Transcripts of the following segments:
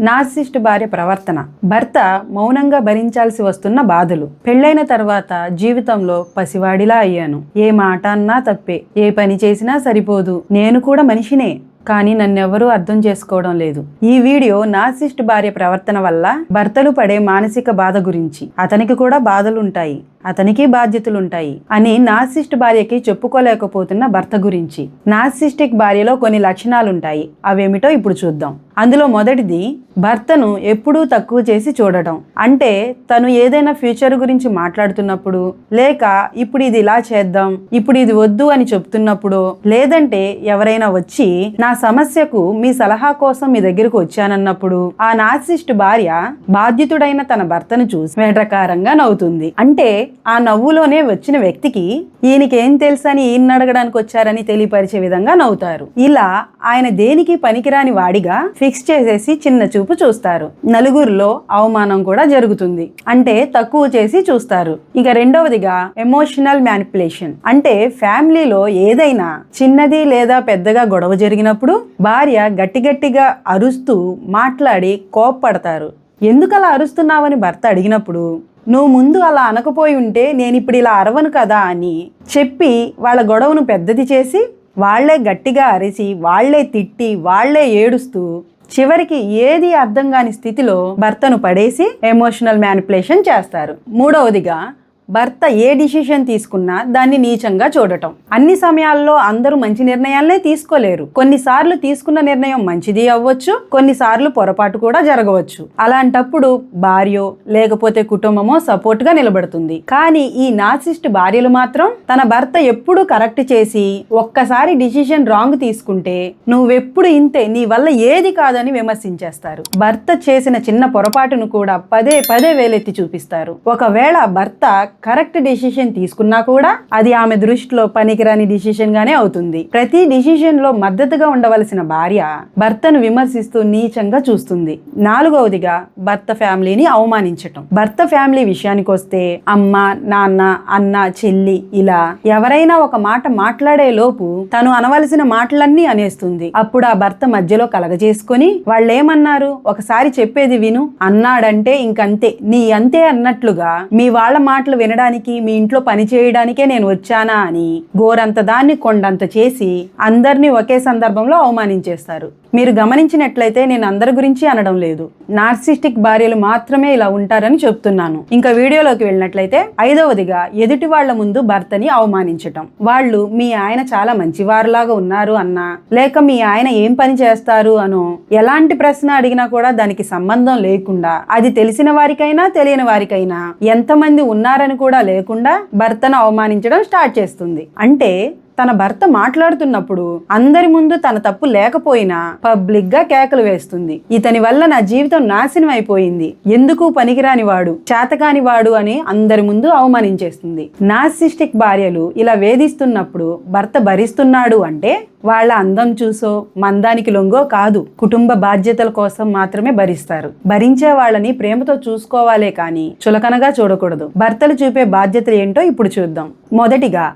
Narcissist భార్య ప్రవర్తన. భర్త మౌనంగా భరించాల్సి వస్తున్న బాధలు. పెళ్ళైన తర్వాత జీవితంలో పసివాడిలా అయ్యాను. ఏ మాట అన్నా తప్పే. ఏ పని చేసినా సరిపోదు. నేను కూడా మనిషినే. కానీ నన్నెవరూ అర్థం చేసుకోవడం లేదు. ఈ వీడియో నార్సిస్ట్ భార్య ప్రవర్తన వల్ల భర్తలు పడే మానసిక బాధ గురించి. అతనికి కూడా బాధలుంటాయి. అతనికి బాధ్యతలుంటాయి అని నార్సిస్ట్ భార్యకి చెప్పుకోలేకపోతున్న భర్త గురించి. నార్సిస్టిక్ భార్యలో కొన్ని లక్షణాలుంటాయి. అవేమిటో ఇప్పుడు చూద్దాం. అందులో మొదటిది భర్తను ఎప్పుడూ తక్కువ చేసి చూడటం. అంటే తను ఏదైనా ఫ్యూచర్ గురించి మాట్లాడుతున్నప్పుడు లేక ఇప్పుడు ఇది ఇలా చేద్దాం ఇప్పుడు ఇది వద్దు అని చెప్తున్నప్పుడు లేదంటే ఎవరైనా వచ్చి నా సమస్యకు మీ సలహా కోసం మీ దగ్గరకు వచ్చానన్నప్పుడు ఆ నార్సిస్ట్ భార్య బాధ్యతుడైన తన భర్తను చూసి వేటకారంగా నవ్వుతుంది. అంటే ఆ నవ్వులోనే వచ్చిన వ్యక్తికి ఈయనకేం తెలుసని ఈయన అడగడానికి వచ్చారని తెలియపరిచే విధంగా నవ్వుతారు. ఇలా ఆయన దేనికి పనికిరాని వాడిగా ఫిక్స్ చేసేసి చిన్న చూపు చూస్తారు. నలుగురిలో అవమానం కూడా జరుగుతుంది. అంటే తక్కువ చేసి చూస్తారు. ఇక రెండవదిగా ఎమోషనల్ మ్యానిపులేషన్ అంటే ఫ్యామిలీలో ఏదైనా చిన్నది లేదా పెద్దగా గొడవ జరిగినప్పుడు భార్య గట్టి గట్టిగా అరుస్తూ మాట్లాడి కోప్పడతారు. ఎందుకు అలా అరుస్తున్నావని భర్త అడిగినప్పుడు నువ్వు ముందు అలా అనకపోయి ఉంటే నేను ఇప్పుడు ఇలా అరవను కదా అని చెప్పి వాళ్ళ గొడవను పెద్దది చేసి వాళ్ళే గట్టిగా అరిసి వాళ్ళే తిట్టి వాళ్ళే ఏడుస్తూ చివరికి ఏది అర్థం కాని స్థితిలో భర్తను పడేసి ఎమోషనల్ మ్యానిపులేషన్ చేస్తారు. మూడవదిగా భర్త ఏ డిసిషన్ తీసుకున్నా దాన్ని నీచంగా చూడటం. అన్ని సమయాల్లో అందరూ మంచి నిర్ణయాలనే తీసుకోలేరు. కొన్నిసార్లు తీసుకున్న నిర్ణయం మంచిది అవ్వచ్చు కొన్నిసార్లు పొరపాటు కూడా జరగవచ్చు. అలాంటప్పుడు భార్యో లేకపోతే కుటుంబమో సపోర్ట్గా నిలబడుతుంది. కానీ ఈ నాసిస్ట్ భార్యలు మాత్రం తన భర్త ఎప్పుడు కరెక్ట్ చేసి ఒక్కసారి డిసిషన్ రాంగ్ తీసుకుంటే నువ్వెప్పుడు ఇంతే నీ వల్ల ఏది కాదని విమర్శించేస్తారు. భర్త చేసిన చిన్న పొరపాటును కూడా పదే పదే వేలెత్తి చూపిస్తారు. ఒకవేళ భర్త కరెక్ట్ డెసిషన్ తీసుకున్నా కూడా అది ఆమె దృష్టిలో పనికిరాని డిసిషన్ గానే అవుతుంది. ప్రతి డిసిషన్లో మద్దతుగా ఉండవలసిన భార్య భర్తను విమర్శిస్తూ నీచంగా చూస్తుంది. నాలుగవదిగా భర్త ఫ్యామిలీని అవమానించటం. భర్త ఫ్యామిలీ విషయానికి వస్తే అమ్మ నాన్న అన్న చెల్లి ఇలా ఎవరైనా ఒక మాట మాట్లాడే లోపు తను అనవలసిన మాటలన్నీ అనేస్తుంది. అప్పుడు ఆ భర్త మధ్యలో కలగజేసుకొని వాళ్ళేమన్నారు? ఒకసారి చెప్పేది విను. అన్నాడంటే ఇంకంతే. నీ అంతే అన్నట్లుగా మీ వాళ్ళ మాటలు తినడానికి మీ ఇంట్లో పని చేయడానికే నేను వచ్చానా అని గోరంత దాన్ని కొండంత చేసి అందరినీ ఒకే సందర్భంలో అవమానించేస్తారు. మీరు గమనించినట్లయితే నేను అందరి గురించి అనడం లేదు. నార్సిస్టిక్ భార్యలు మాత్రమే ఇలా ఉంటారని చెప్తున్నాను. ఇంకా వీడియోలోకి వెళ్ళినట్లయితే ఐదవదిగా ఎదుటి వాళ్ళ ముందు భర్తని అవమానించటం. వాళ్ళు మీ ఆయన చాలా మంచివారులాగా ఉన్నారు అన్నా లేక మీ ఆయన ఏం పని చేస్తారు అనో ఎలాంటి ప్రశ్న అడిగినా కూడా దానికి సంబంధం లేకుండా అది తెలిసిన వారికైనా తెలియని వారికైనా ఎంతమంది ఉన్నారని కూడా లేకుండా భర్తను అవమానించడం స్టార్ట్ చేస్తుంది. అంటే తన భర్త మాట్లాడుతున్నప్పుడు అందరి ముందు తన తప్పు లేకపోయినా పబ్లిక్గా కేకలు వేస్తుంది. ఇతని వల్ల నా జీవితం నాశనం అయిపోయింది. ఎందుకు పనికిరాని వాడు చేతకాని వాడు అని అందరి ముందు అవమానించేస్తుంది. నాసిస్టిక్ భార్యలు ఇలా వేధిస్తున్నప్పుడు భర్త భరిస్తున్నాడు అంటే వాళ్ళ అందం చూసో మందానికి లొంగో కాదు. కుటుంబ బాధ్యతల కోసం మాత్రమే భరిస్తారు. భరించే వాళ్ళని ప్రేమతో చూసుకోవాలే కానీ చులకనగా చూడకూడదు. భర్తలు చూపే బాధ్యతలు ఏంటో ఇప్పుడు చూద్దాం. మొదటిగా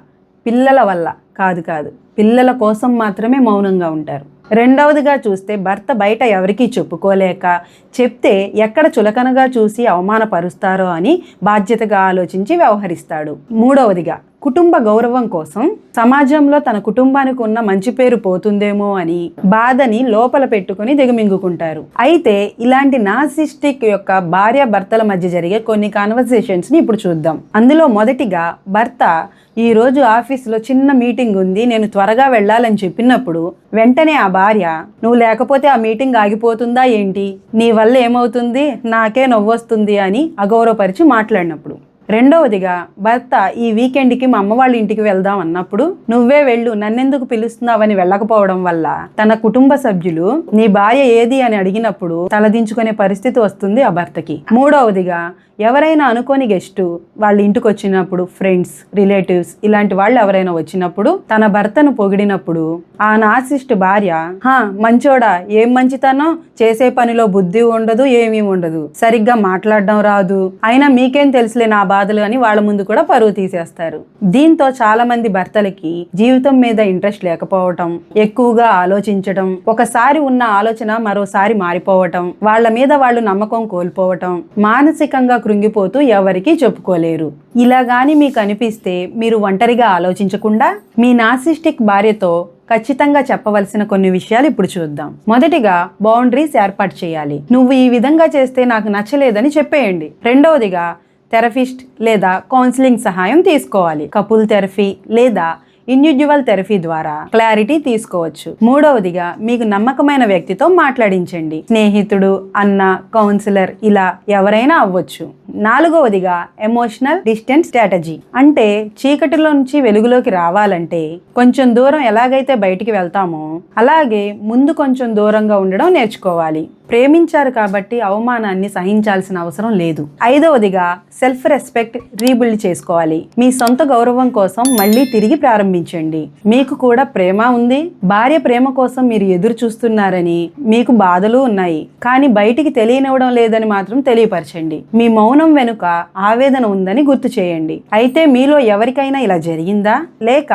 పిల్లల వల్ల కాదు కాదు. పిల్లల కోసం మాత్రమే మౌనంగా ఉంటారు. రెండవదిగా చూస్తే భర్త బయట ఎవరికీ చెప్పుకోలేక చెప్తే ఎక్కడ చులకనగా చూసి అవమానపరుస్తారో అని బాధ్యతగా ఆలోచించి వ్యవహరిస్తాడు. మూడవదిగా కుటుంబ గౌరవం కోసం సమాజంలో తన కుటుంబానికి ఉన్న మంచి పేరు పోతుందేమో అని బాధని లోపల పెట్టుకుని దిగమింగుకుంటారు. అయితే ఇలాంటి నాసిస్టిక్ యొక్క భార్య భర్తల మధ్య జరిగే కొన్ని కాన్వర్సేషన్స్ని ఇప్పుడు చూద్దాం. అందులో మొదటిగా భర్త ఈ రోజు ఆఫీస్లో చిన్న మీటింగ్ ఉంది నేను త్వరగా వెళ్ళాలని చెప్పినప్పుడు వెంటనే ఆ భార్య నువ్వు లేకపోతే ఆ మీటింగ్ ఆగిపోతుందా ఏంటి? నీ వల్ల ఏమవుతుంది? నాకే నవ్వొస్తుంది అని అగౌరవపరిచి మాట్లాడినప్పుడు. రెండవదిగా భర్త ఈ వీకెండ్కి మా అమ్మ వాళ్ళ ఇంటికి వెళ్దాం అన్నప్పుడు నువ్వే వెళ్ళు నన్నెందుకు పిలుస్తున్నావని వెళ్ళకపోవడం వల్ల తన కుటుంబ సభ్యులు నీ భార్య ఏది అని అడిగినప్పుడు తలదించుకునే పరిస్థితి వస్తుంది ఆ భర్తకి. మూడవదిగా ఎవరైనా అనుకోని గెస్ట్ వాళ్ళ ఇంటికి వచ్చినప్పుడు ఫ్రెండ్స్ రిలేటివ్స్ ఇలాంటి వాళ్ళు ఎవరైనా వచ్చినప్పుడు తన భర్తను పొగిడినప్పుడు ఆ నాసిస్ట్ భార్య హా మంచోడా ఏం మంచితనం? చేసే పనిలో బుద్ధి ఉండదు ఏమీ ఉండదు. సరిగ్గా మాట్లాడడం రాదు. అయినా మీకేం తెలుసులే నా బాధలు అని వాళ్ళ ముందు కూడా పరువు తీసేస్తారు. దీంతో చాలా మంది భర్తలకి జీవితం మీద ఇంట్రెస్ట్ లేకపోవటం ఎక్కువగా ఆలోచించడం ఒకసారి ఉన్న ఆలోచన మరోసారి మారిపోవటం వాళ్ళ మీద వాళ్ళు నమ్మకం కోల్పోవటం మానసికంగా కృంగిపోతూ ఎవరికీ చెప్పుకోలేరు. ఇలా గాని మీకు అనిపిస్తే మీరు ఒంటరిగా ఆలోచించకుండా మీ నాసిస్టిక్ భార్యతో ఖచ్చితంగా చెప్పవలసిన కొన్ని విషయాలు ఇప్పుడు చూద్దాం. మొదటిగా బౌండరీస్ ఏర్పాటు చేయాలి. నువ్వు ఈ విధంగా చేస్తే నాకు నచ్చలేదని చెప్పేయండి. రెండవదిగా థెరపిస్ట్ లేదా కౌన్సిలింగ్ సహాయం తీసుకోవాలి. కపుల్ థెరపీ లేదా ఇండివిజువల్ థెరపీ ద్వారా క్లారిటీ తీసుకోవచ్చు. మూడవదిగా మీకు నమ్మకమైన వ్యక్తితో మాట్లాడించండి. స్నేహితుడు అన్న కౌన్సిలర్ ఇలా ఎవరైనా అవ్వచ్చు. నాలుగవదిగా ఎమోషనల్ డిస్టెన్స్ స్ట్రాటజీ. అంటే చీకటిలో నుంచి వెలుగులోకి రావాలంటే కొంచెం దూరం ఎలాగైతే బయటికి వెళ్తామో అలాగే ముందు కొంచెం దూరంగా ఉండడం నేర్చుకోవాలి. ప్రేమించారు కాబట్టి అవమానాన్ని సహించాల్సిన అవసరం లేదు. ఐదవదిగా సెల్ఫ్ రెస్పెక్ట్ రీబిల్డ్ చేసుకోవాలి. మీ సొంత గౌరవం కోసం మళ్ళీ తిరిగి ప్రారంభించండి. మీకు కూడా ప్రేమ ఉంది. భార్య ప్రేమ కోసం మీరు ఎదురు చూస్తున్నారని మీకు బాధలు ఉన్నాయి. కానీ బయటికి తెలియనివ్వడం లేదని మాత్రం తెలియపరచండి. మీ మౌనం వెనుక ఆవేదన ఉందని గుర్తు చేయండి. అయితే మీలో ఎవరికైనా ఇలా జరిగిందా? లేక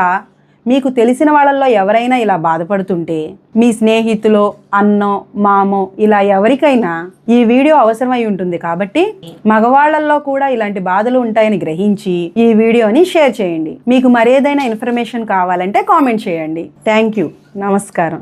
మీకు తెలిసిన వాళ్ళల్లో ఎవరైనా ఇలా బాధపడుతుంటే మీ స్నేహితులో అన్నో మామో ఇలా ఎవరికైనా ఈ వీడియో అవసరమై ఉంటుంది కాబట్టి మగవాళ్ళల్లో కూడా ఇలాంటి బాధలు ఉంటాయని గ్రహించి ఈ వీడియోని షేర్ చేయండి. మీకు మరేదైనా ఇన్ఫర్మేషన్ కావాలంటే కామెంట్ చేయండి. Thank you. నమస్కారం.